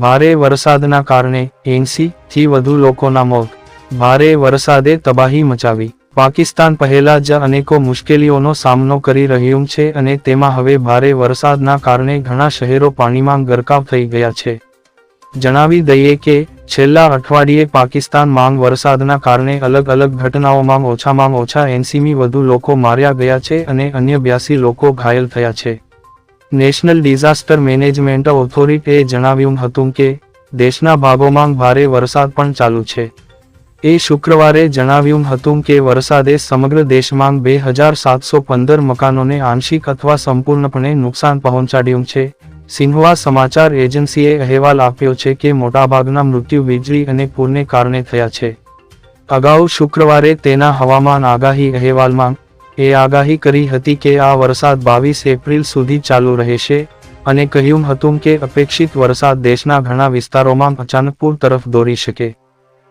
ભારે વરસાદના કારણે એંસી વધુ લોકોના મોત. ભારે વરસાદે તબાહી મચાવી. પાકિસ્તાન પહેલા જ અનેકો મુશ્કેલીઓનો સામનો કરી રહ્યું છે અને તેમાં હવે ભારે વરસાદના કારણે ઘણા શહેરો પાણીમાં ગરકાવ થઈ ગયા છે. જણાવી દઈએ કે, છેલ્લા અઠવાડિયે પાકિસ્તાન માંગ વરસાદના કારણે અલગ અલગ ઘટનાઓમાં ઓછામાં ઓછા એંસીમી વધુ લોકો માર્યા ગયા છે અને અન્ય બ્યાસી લોકો ઘાયલ થયા છે. નેશનલ ડિઝાસ્ટર મેનેજમેન્ટ ઓથોરિટીએ જણાવ્યું હતું કે, દેશના ભાગોમાં ભારે વરસાદ પણ ચાલુ છે. એ શુક્રવારે જણાવ્યું હતું કે, વરસાદે સમગ્ર દેશમાં બે હજાર સાતસો પંદર મકાનોને આંશિક અથવા સંપૂર્ણપણે નુકસાન પહોંચાડ્યું છે. સિન્હવા સમાચાર એજન્સીએ અહેવાલ આપ્યો છે કે, મોટાભાગના મૃત્યુ વીજળી અને પૂરને કારણે થયા છે. અગાઉ શુક્રવારે તેના હવામાન આગાહી અહેવાલમાં એ આગાહી કરી હતી કે આ વરસાદ બાવીસ એપ્રિલ સુધી ચાલુ રહેશે અને કહ્યું હતું કે અપેક્ષિત વરસાદ દેશના ઘણા વિસ્તારોમાં અચાનક પૂર તરફ દોરી શકે.